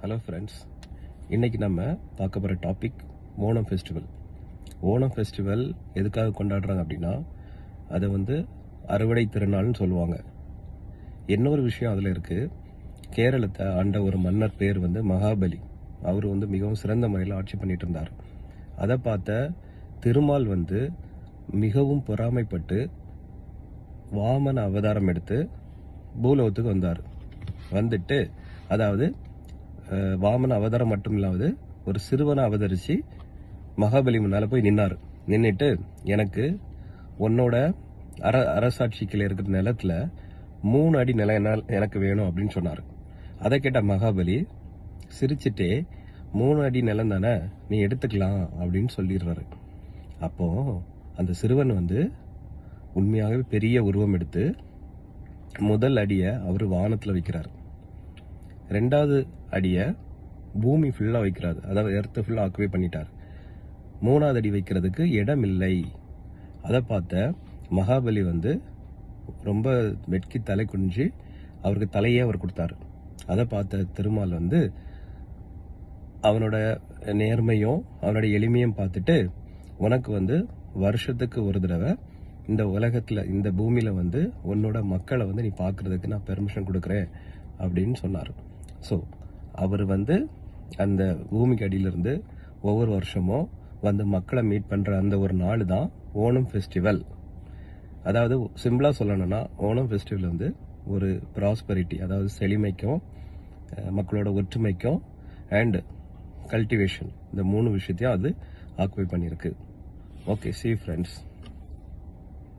Hello friends இன்றைக்கி நம்ம பார்க்க போகிற topic Onam festival Onam festival எதுக்காக கொண்டாடுறாங்க அப்படின்னா அதை வந்து அறுவடை திருநாள்னு சொல்லுவாங்க. இன்னொரு விஷயம் அதில் இருக்குது கேரளத்தை ஆண்ட ஒரு மன்னர் பேர் வந்து மகாபலி. அவர் வந்து மிகவும் சிறந்த முறையில் ஆட்சி பண்ணிட்டு இருந்தார். அதை பார்த்த திருமால் வந்து மிகவும் பொறாமைப்பட்டு வாமன அவதாரம் எடுத்து பூலோகத்துக்கு வந்தார். வந்துட்டு அதாவது வாமன அவதாரம் மட்டும் இல்லாமல் ஒரு சிறுவனை அவதரித்து மகாபலி முன்னால் போய் நின்னார். நின்றுட்டு எனக்கு உன்னோட அர அரசாட்சிக்கில் இருக்கிற நிலத்துல மூணு அடி நிலம் என்ன எனக்கு வேணும் அப்படின்னு சொன்னார். அதை கேட்ட மகாபலி சிரிச்சுட்டே மூணு அடி நிலம் தானே நீ எடுத்துக்கலாம் அப்படின்னு சொல்லிடுறாரு. அப்போ அந்த சிறுவன் வந்து உண்மையாகவே பெரிய உருவம் எடுத்து முதல் அடியை அவர் வானத்தில் வைக்கிறார். ரெண்டாவது அடியை பூமி ஃபுல்லாக வைக்கிறாரு. அதாவது எர்த்து ஃபுல்லாக ஆக்குவே பண்ணிட்டார். மூணாவது அடி வைக்கிறதுக்கு இடம் இல்லை அதை பார்த்த மகாபலி வந்து ரொம்ப வெட்கி தலை குனிஞ்சு அவருக்கு தலையே அவர் கொடுத்தாரு. அதை பார்த்த திருமால் வந்து அவனோட நேர்மையும் அவனோட எளிமையும் பார்த்துட்டு உனக்கு வந்து வருஷத்துக்கு ஒரு தடவை இந்த உலகத்தில் இந்த பூமியில் வந்து உன்னோட மக்களை வந்து நீ பார்க்குறதுக்கு நான் பெர்மிஷன் கொடுக்குறேன். அப்படின்னு சொன்னார். ஸோ அவர் வந்து அந்த பூமிக்கு அடியிலிருந்து ஒவ்வொரு வருஷமும் வந்து மக்களை மீட் பண்ணுற அந்த ஒரு நாள் தான் ஓணம் ஃபெஸ்டிவல் அதாவது சிம்பிளாக சொல்லணும்னா ஓணம் ஃபெஸ்டிவல் வந்து ஒரு ப்ராஸ்பரிட்டி அதாவது செழுமைக்கும் மக்களோட ஒற்றுமைக்கும் அண்ட் கல்டிவேஷன் இந்த மூணு விஷயத்தையும் அது ஆக்குபை பண்ணியிருக்கு. Okay C friends